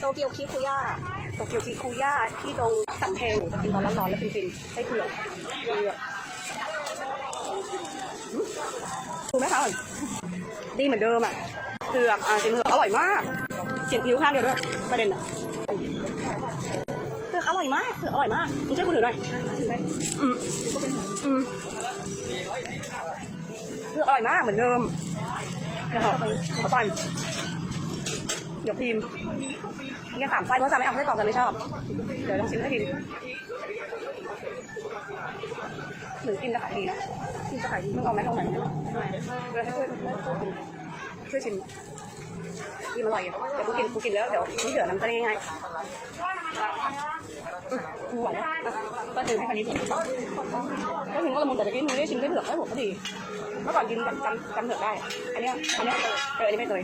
โตเกียวคิคุย่าโตเกียวคิคุย่าที่ตรงสำเพ็งกินตอนร้อนๆแล้วฟินๆไส้เผือกเผือกดูไหมคะดีเหมือนเดิมอะเผือกอะจริงเผือกอร่อยมากเสียงผิวข้างเดียวด้วยประเด็นอะเผือกอร่อยมากเผือกอร่อยมากมึงช่วยกูถือหน่อยอืมอืมเผือกอร่อยมากเหมือนเดิมเดี๋ยวขอขอตอน ดี๋ยวพิมพ์เนี่ยสามไส้เพราะจะไม่เอาไส้กรอกจะไม่ชอบ เดี๋ยวลองชิมให้พิมเหมือนกินจะขายดีนะกินจะขายดีมึงเอาไหมเอาไหนเดี๋ยวให้ช่วยช่วยชิมกินอร่อยอยู่เดี๋ยวกูกินกูกินแล้วเดี๋ยวนี่เดี๋ยวน้ำจะได้ง่ายหวแล้วอะก็ถือให้คันนี้ก็ถึงก็ละมุนแต่ตะกี้มึงได้ชิมได้เผือกได้หัวก็ดี เมื่อก่อนกินจำจำจำเผือได้ อันเนี้ยอันเนี้ยเอออันนี้ไม่เคย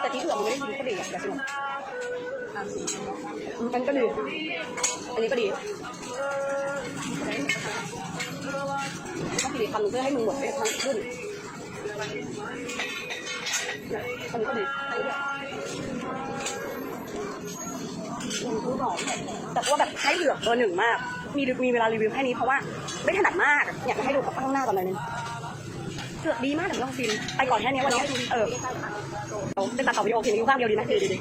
แต่ที่เผือมึงไม่ได้ชิมก็ดีอะอยากชิมมันก็ดี อันนี้ก็ดีต้องกินอีคำหนึ่งเพื่อให้มึงหมดไปทั้งขึ้นเนี่ยอันนี้ก็ดี รู้สองแต่ว่าแบบให้เหลือกเบอร์หนึ่งมาก มีมีเวลารีวิวแค่นี้เพราะว่าไม่ถนัดมาก อยากจะให้ดูกับข้างหน้าก่อนหน่อยนึงเหลือกดีมากเดี๋ยวลองชิมไปก่อนแค่นี้วันนี้เออเอาเป็นตัดต่อวิดีโอเพียงนิ้วข้างเดียวดีนะดีดีดี